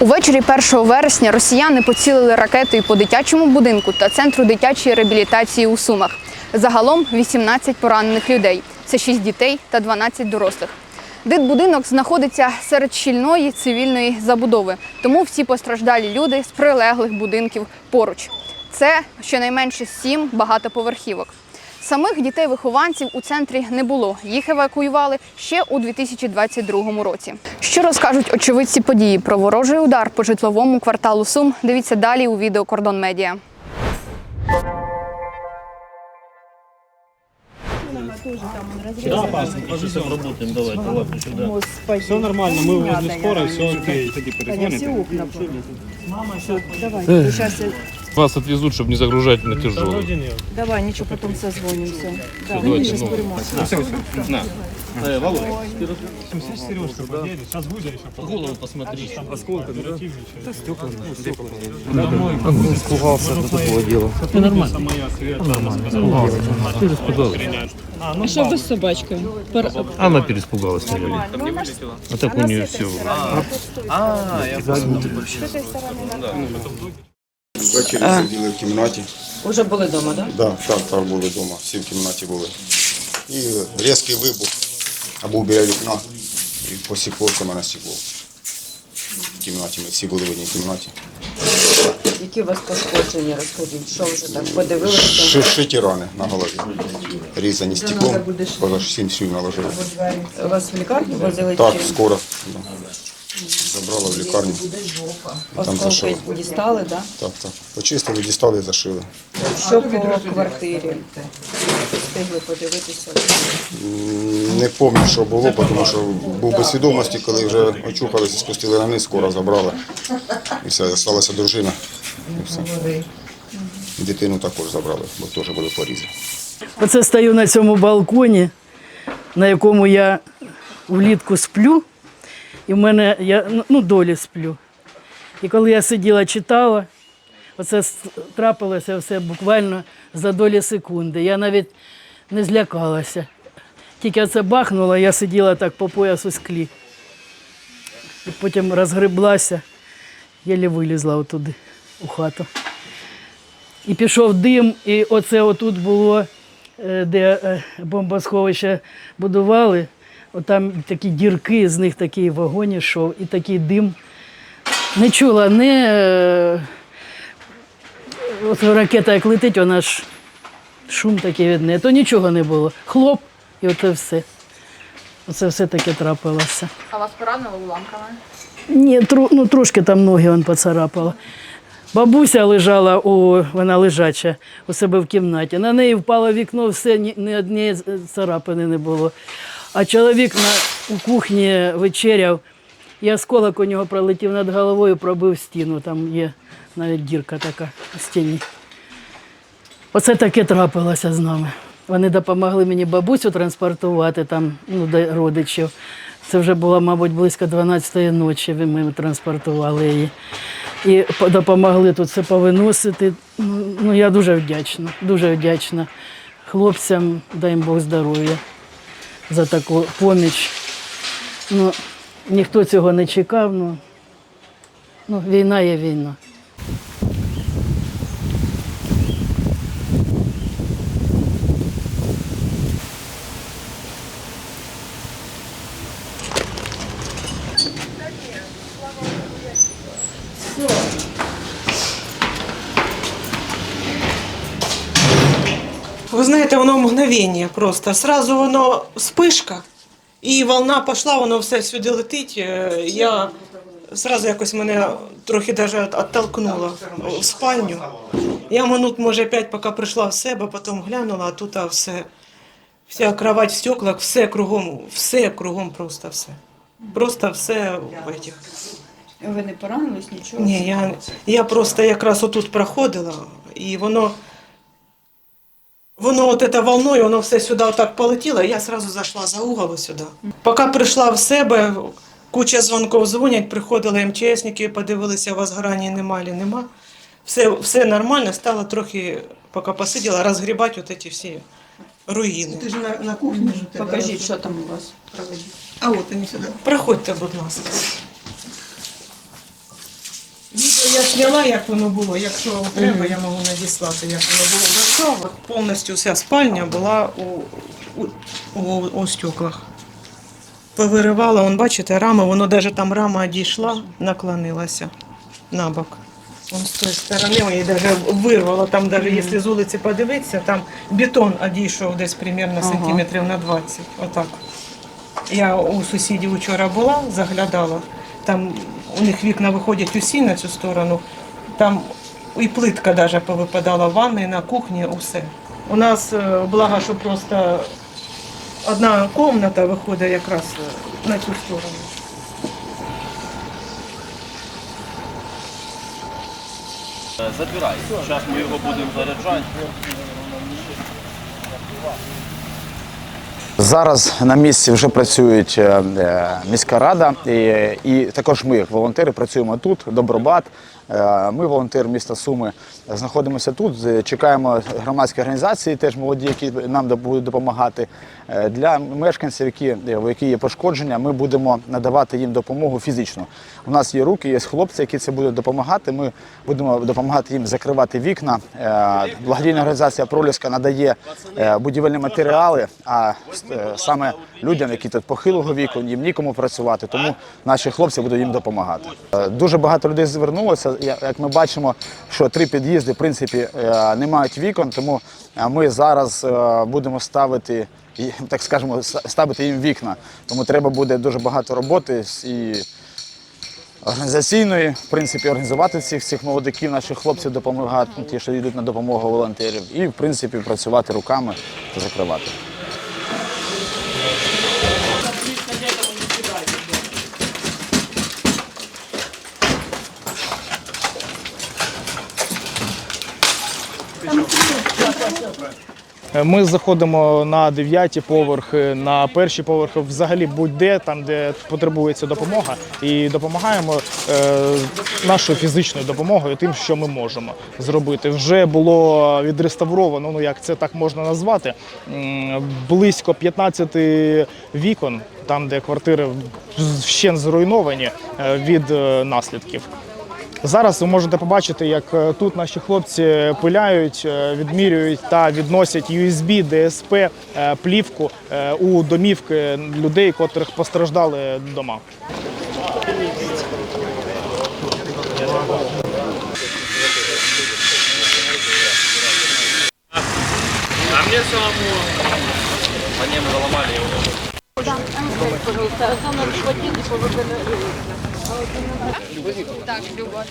Увечері 1 вересня росіяни поцілили ракетою по дитячому будинку та центру дитячої реабілітації у Сумах. Загалом 18 поранених людей. Це 6 дітей та 12 дорослих. Дитбудинок знаходиться серед щільної цивільної забудови, тому всі постраждалі люди з прилеглих будинків поруч. Це щонайменше сім багатоповерхівок. Самих дітей-вихованців у центрі не було. Їх евакуювали ще у 2022 році. Що розкажуть очевидці події про ворожий удар по житловому кварталу Сум? Дивіться далі у відео Кордон Медіа. Да, пас, сейчас работаем, давай, давай, сюда. Господи. Все нормально, мы возле скорой, я- все окей. Тоді Таня, все перезвоните. окна. Всё, Давай, сейчас, Вас отвезут, чтобы не загружать на тяжелую. Давай, ничего, потом созвонимся. Да, мы сейчас Ну, все, все. На. Э, Володя. 74. Сейчас будет а еще. Голову посмотри. Осколка, а да? Да, стекла. Ну, Он ну, ну, испугался до такого дела. Все нормально. Нормально. Переспугалась. А, а что вы с собачкой? Она переспугалась, наверное. А так у нее все. А, я посмотрю. С этой стороны. Ввечері сиділи в кімнаті. Уже були вдома, так? Да, так, так були вдома, всі в кімнаті були. І різкий вибух, а був біля вікна, і посіклося мене стекло. В кімнаті, ми всі були в одній кімнаті. Які у вас пошкодження, розкажіть, що вже так подивилися? Ши- Шиті рани на голові. Різані стеклом, поза сім шів наложили. У вас в лікарню возили Так, скоро. да. Забрали в лікарню. Там осколки дістали, так? Так, так. Почистили, дістали і зашили. Що по квартирі? Встигли подивитися. М, Не пам'ятаю, що було, тому що був без свідомості, коли вже очухалися, спустили на низ, скоро забрали. І все, залишилася дружина. І все. Дитину також забрали, бо теж були порізи. Оце стою на цьому балконі, на якому я влітку сплю, і в мене я ну, ну, долі сплю. І коли я сиділа, читала, оце трапилося все буквально за долі секунди. Я навіть не злякалася. Тільки це бахнуло, я сиділа так по пояс у склі. І потім розгреблася, єлі вилізла отуди, у хату. І пішов дим, і оце отут було, е, де е, бомбосховище будували. Отам такі дірки, з них такий вогонь йшов, і такий дим. Не чула, не е, от ракета як летить, вона ж шум такий від неї, то нічого не було. Хлоп, і оце все. Оце все таке трапилося. А вас поранило уламками? Ні, тру, ну, трошки там ноги он поцарапала. Бабуся лежала, у, вона лежача у себе в кімнаті. На неї впало вікно, все, ні, ні однієї царапини не було. А чоловік на, у кухні вечеряв, і осколок у нього пролетів над головою, пробив стіну. Там є навіть дірка така в стіні. Оце таке трапилося з нами. Вони допомогли мені бабусю транспортувати там ну, до родичів. Це вже було, мабуть, близько 12-ї ночі. Ми транспортували її. І допомогли тут все повиносити. Ну, ну, я дуже вдячна, дуже вдячна хлопцям, дай їм Бог здоров'я за таку поміч. Ну, ніхто цього не чекав. Ну, ну, війна є війна. Ви знаєте, воно мгновення просто. Сразу воно спишка, і волна пішла, воно все сюди летить. Е, Я сразу якось мене трохи даже от- оттолкнуло в спальню. Я минут, може, п'ять, поки прийшла в себе, потім глянула, а тут а все. Вся кровать в стеклах, все кругом, все кругом просто все. Просто все в этих. Ви не поранились нічого? Ні, я, я просто якраз отут проходила, і воно, воно от это волною, воно все сюди отак полетіло, і я одразу зайшла за угол сюди. Поки прийшла в себе, куча дзвонків дзвонять, приходили МЧСники, подивилися, у вас грані нема, чи нема. Все, все нормально, стало трохи, поки посиділа, розгрібати от ці всі руїни. Ти ж на, на кухні ж. Покажіть, що там у вас. А от вони сюди. Проходьте, будь ласка. Я зняла, як воно було. Якщо треба, я можу надіслати, як воно було. Що, от повністю вся спальня була у, у, у, у стеклах. Повиривала, вон, бачите, рама, воно навіть там рама одійшла, наклонилася на бок. Вон з тої сторони її навіть вирвало, там навіть якщо з вулиці подивитися, там бетон одійшов десь примерно сантиметрів на 20. Отак. Я у сусідів вчора була, заглядала. Там у них вікна виходять усі на цю сторону. Там і плитка навіть повипадала в ванні, на кухні, усе. У нас е, благо, що просто одна кімната виходить якраз е, на цю сторону. Забирай. Зараз ми його будемо заряджати. Зараз на місці вже працюють е, е, міська рада, і, і також ми, як волонтери, працюємо тут, Добробат. Е, Ми, волонтери міста Суми, знаходимося тут. Чекаємо громадські організації, теж молоді, які нам будуть допомагати. Для мешканців, які, у які є пошкодження, ми будемо надавати їм допомогу фізично. У нас є руки, є хлопці, які це будуть допомагати. Ми будемо допомагати їм закривати вікна. Благодійна організація Проліска надає будівельні матеріали, а саме людям, які тут похилого віку, їм нікому працювати, тому наші хлопці будуть їм допомагати. Е, Дуже багато людей звернулося. Як ми бачимо, що три під'їзди в принципі е, не мають вікон, тому е, ми зараз е, будемо ставити. Так скажемо, ставити їм вікна. Тому треба буде дуже багато роботи і організаційної, в принципі, організувати цих цих молодиків, наших хлопців допомагати, ті, що йдуть на допомогу волонтерів, і в принципі працювати руками та закривати. Ми заходимо на дев'яті поверхи, на перші поверхи, взагалі будь-де, там, де потребується допомога, і допомагаємо е, нашою фізичною допомогою, тим, що ми можемо зробити. Вже було відреставровано, ну як це так можна назвати, близько 15 вікон, там, де квартири ще зруйновані е, від е, наслідків. Зараз ви можете побачити, як е, тут наші хлопці пиляють, е, відмірюють та відносять USB, ДСП, е, плівку у домівки людей, котрих постраждали дома. А мне самому... По нему заломали его. Так, Люба.